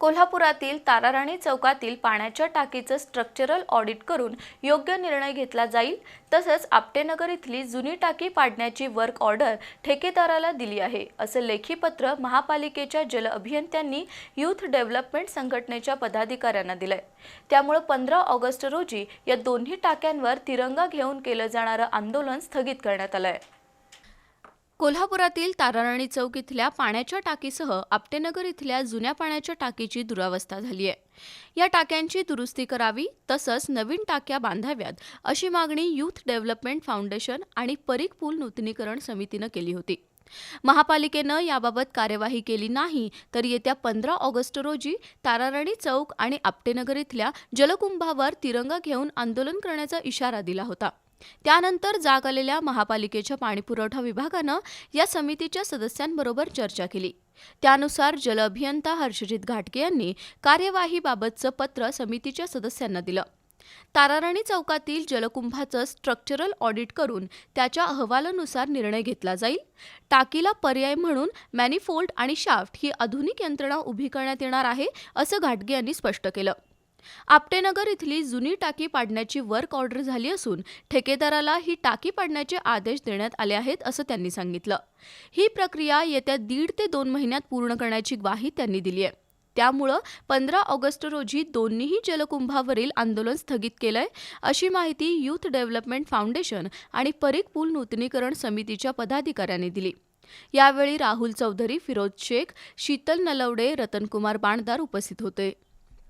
कोल्हापुरातील ताराराणी चौकातील पाण्याच्या टाकीचं स्ट्रक्चरल ऑडिट करून योग्य निर्णय घेतला जाईल. तसंच आपटेनगर इथली जुनी टाकी पाडण्याची वर्क ऑर्डर ठेकेदाराला दिली आहे. असं लेखी पत्र महापालिकेच्या जल अभियंत्यांनी युथ डेव्हलपमेंट संघटनेच्या पदाधिकाऱ्यांना दिलंय. त्यामुळे पंधरा ऑगस्ट रोजी या दोन्ही टाक्यांवर तिरंगा घेऊन केलं जाणारं आंदोलन स्थगित करण्यात आलं आहे कोल्हापुरातील ताराराणी चौक इथल्या पाण्याच्या टाकीसह आपटेनगर इथल्या जुन्या पाण्याच्या टाकीची दुरावस्था झाली आहे. या टाक्यांची दुरुस्ती करावी तसंच नवीन टाक्या बांधाव्यात अशी मागणी यूथ डेव्हलपमेंट फाउंडेशन आणि परीख पूल नूतनीकरण समितीनं केली होती. महापालिकेनं याबाबत कार्यवाही केली नाही तर येत्या पंधरा ऑगस्ट रोजी ताराराणी चौक आणि आपटेनगर इथल्या जलकुंभावर तिरंगा घेऊन आंदोलन करण्याचा इशारा दिला होता. त्यानंतर जाग आलेल्या महापालिकेच्या पाणीपुरवठा विभागानं या समितीच्या सदस्यांबरोबर चर्चा केली. त्यानुसार जल अभियंता हर्षजित घाटगे यांनी कार्यवाहीबाबतचं पत्र समितीच्या सदस्यांना दिलं. ताराराणी चौकातील जलकुंभाचं स्ट्रक्चरल ऑडिट करून त्याच्या अहवालानुसार निर्णय घेतला जाईल. टाकीला पर्याय म्हणून मॅनिफोल्ड आणि शाफ्ट ही आधुनिक यंत्रणा उभी करण्यात येणार आहे असं घाटगे यांनी स्पष्ट केलं. आपटेनगर इथली जुनी टाकी पाडण्याची वर्क ऑर्डर झाली असून ठेकेदाराला ही टाकी पाडण्याचे आदेश देण्यात आले आहेत असं त्यांनी सांगितलं. ही प्रक्रिया येत्या दीड ते दोन महिन्यात पूर्ण करण्याची ग्वाही त्यांनी दिली आहे. त्यामुळं पंधरा ऑगस्ट रोजी दोन्हीही जलकुंभावरील आंदोलन स्थगित केलंय अशी माहिती युथ डेव्हलपमेंट फाउंडेशन आणि परीख पूल नूतनीकरण समितीच्या पदाधिकाऱ्यांनी दिली. यावेळी राहुल चौधरी फिरोज शेख शीतल नलवडे रतनकुमार बाणदार उपस्थित होते.